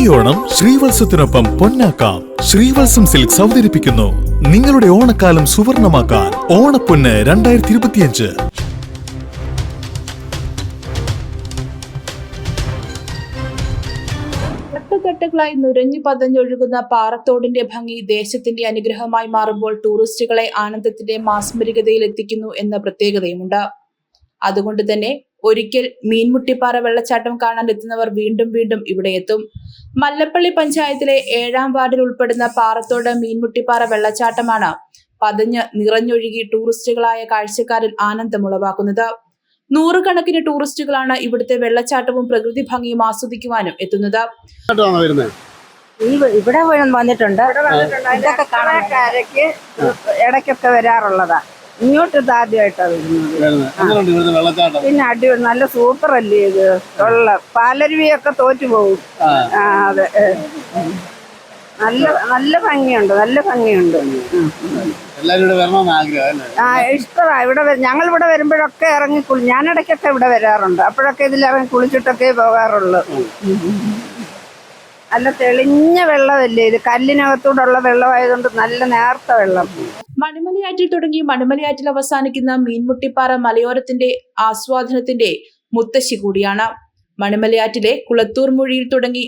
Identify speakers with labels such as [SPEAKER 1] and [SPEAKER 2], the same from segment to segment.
[SPEAKER 1] ഈ ഓണം ശ്രീവത്സത്തിനൊപ്പം പൊന്നാക്കാം. ശ്രീവത്സം സിൽക്സ് അവതരിപ്പിക്കുന്നു. നിങ്ങളുടെ ഓണക്കാലം സുവർണമാക്കാൻ. ഓണപ്പൊന്ന് രണ്ടായിരത്തി ഇരുപത്തിയഞ്ച് ായി
[SPEAKER 2] നുരഞ്ഞു പതഞ്ഞൊഴുകുന്ന പാറത്തോടിന്റെ ഭംഗി ദേശത്തിന്റെ അനുഗ്രഹമായി മാറുമ്പോൾ ടൂറിസ്റ്റുകളെ ആനന്ദത്തിന്റെ മാസ്മരികതയിൽ എത്തിക്കുന്നു എന്ന പ്രത്യേകതയുമുണ്ട്. അതുകൊണ്ട് തന്നെ ഒരിക്കൽ മീൻമുട്ടിപ്പാറ വെള്ളച്ചാട്ടം കാണാൻ എത്തുന്നവർ വീണ്ടും വീണ്ടും ഇവിടെ എത്തും. മല്ലപ്പള്ളി പഞ്ചായത്തിലെ ഏഴാം വാർഡിൽ ഉൾപ്പെടുന്ന പാറത്തോട് മീൻമുട്ടിപ്പാറ വെള്ളച്ചാട്ടമാണ് പതഞ്ഞ് നിറഞ്ഞൊഴുകി ടൂറിസ്റ്റുകളായ കാഴ്ചക്കാരിൽ ആനന്ദം ഉളവാക്കുന്നത്. നൂറുകണക്കിന് ടൂറിസ്റ്റുകളാണ് ഇവിടുത്തെ വെള്ളച്ചാട്ടവും പ്രകൃതി ഭംഗിയും ആസ്വദിക്കുവാനും എത്തുന്നത്.
[SPEAKER 3] ഈ ഇവിടെ വന്നിട്ടുണ്ട്. ഇതൊക്കെ
[SPEAKER 4] ഇടയ്ക്കൊക്കെ വരാറുള്ളതാ. ഇങ്ങോട്ട് ആദ്യമായിട്ടാണ് വരുന്നത്. പിന്നെ അടി നല്ല സൂപ്പർ അല്ലേ ഇത്? ഉള്ള പാലരുവിയൊക്കെ തോറ്റു പോകും
[SPEAKER 5] ആ.
[SPEAKER 4] അതെ. നല്ല നല്ല ഭംഗിയുണ്ട് നല്ല ഭംഗിയുണ്ട്. ആ ഇഷ്ടമാണ് ഇവിടെ ഞങ്ങൾ ഇവിടെ വരുമ്പോഴൊക്കെ ഇറങ്ങി കുളി ഞാൻ ഇടയ്ക്കൊക്കെ ഇവിടെ വരാറുണ്ട്. അപ്പോഴൊക്കെ ഇതിൽ ഇറങ്ങി കുളിച്ചിട്ടൊക്കെ പോകാറുള്ളൂ. നല്ല തെളിഞ്ഞ വെള്ളമല്ലേ ഇത്? കല്ലിനകത്തോടുള്ള വെള്ളമായതുകൊണ്ട് നല്ല നേർത്ത വെള്ളം.
[SPEAKER 2] മണിമലയാറ്റിൽ തുടങ്ങി മണിമലയാറ്റിൽ അവസാനിക്കുന്ന മീൻമുട്ടിപ്പാറ മലയോരത്തിന്റെ ആസ്വാദനത്തിന്റെ മുത്തശ്ശി കൂടിയാണ്. മണിമലയാറ്റിലെ കുളത്തൂർ മുഴിയിൽ തുടങ്ങി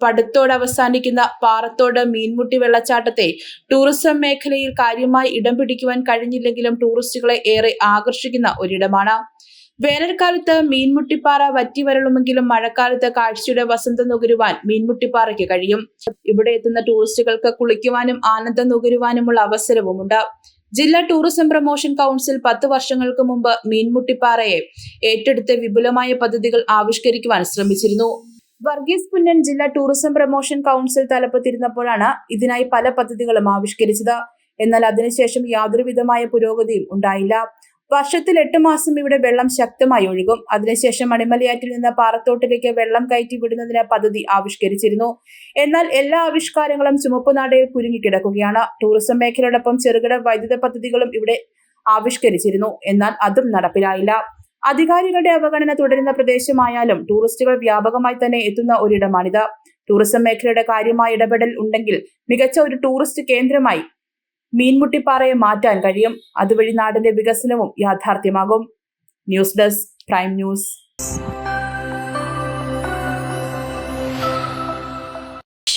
[SPEAKER 2] പടുത്തോട് അവസാനിക്കുന്ന പാറത്തോട് മീൻമുട്ടി വെള്ളച്ചാട്ടത്തെ ടൂറിസം മേഖലയിൽ കാര്യമായി ഇടം പിടിക്കുവാൻ കഴിഞ്ഞില്ലെങ്കിലും ടൂറിസ്റ്റുകളെ ഏറെ ആകർഷിക്കുന്ന ഒരിടമാണ്. വേനൽക്കാലത്ത് മീൻമുട്ടിപ്പാറ വറ്റി വരളുമെങ്കിലും മഴക്കാലത്ത് കാഴ്ചയുടെ വസന്തം നുകരുവാൻ മീൻമുട്ടിപ്പാറയ്ക്ക് കഴിയും. ഇവിടെ എത്തുന്ന ടൂറിസ്റ്റുകൾക്ക് കുളിക്കുവാനും ആനന്ദം നുകരുവാനുമുള്ള അവസരവുമുണ്ട്. ജില്ലാ ടൂറിസം പ്രൊമോഷൻ കൗൺസിൽ പത്ത് വർഷങ്ങൾക്ക് മുമ്പ് മീൻമുട്ടിപ്പാറയെ ഏറ്റെടുത്ത് വിപുലമായ പദ്ധതികൾ ആവിഷ്കരിക്കുവാൻ ശ്രമിച്ചിരുന്നു. വർഗീസ് പുന്നൻ ജില്ലാ ടൂറിസം പ്രൊമോഷൻ കൗൺസിൽ തലപ്പത്തിരുന്നപ്പോഴാണ് ഇതിനായി പല പദ്ധതികളും ആവിഷ്കരിച്ചത്. എന്നാൽ അതിനുശേഷം യാതൊരുവിധമായ പുരോഗതിയും ഉണ്ടായില്ല. വർഷത്തിൽ എട്ട് മാസം ഇവിടെ വെള്ളം ശക്തമായി ഒഴുകും. അതിനുശേഷം മണിമലയാറ്റിൽ നിന്ന് പാറത്തോട്ടിലേക്ക് വെള്ളം കയറ്റി വിടുന്നതിന് പദ്ധതി ആവിഷ്കരിച്ചിരുന്നു. എന്നാൽ എല്ലാ ആവിഷ്കാരങ്ങളും ചുമപ്പുനാടയിൽ കുരുങ്ങിക്കിടക്കുകയാണ്. ടൂറിസം മേഖലയോടൊപ്പം ചെറുകിട വൈദ്യുത പദ്ധതികളും ഇവിടെ ആവിഷ്കരിച്ചിരുന്നു. എന്നാൽ അതും നടപ്പിലായില്ല. അധികാരികളുടെ അവഗണന തുടരുന്ന പ്രദേശമായാലും ടൂറിസ്റ്റുകൾ വ്യാപകമായി തന്നെ എത്തുന്ന ഒരിടമാണിത്. ടൂറിസം മേഖലയുടെ കാര്യമായ ഇടപെടൽ ഉണ്ടെങ്കിൽ മികച്ച ഒരു ടൂറിസ്റ്റ് കേന്ദ്രമായി മീൻമുട്ടിപ്പാറയെ മാറ്റാൻ കഴിയും. അതുവഴി നാടിന്റെ വികസനവും യാഥാർത്ഥ്യമാകും. News desk prime news.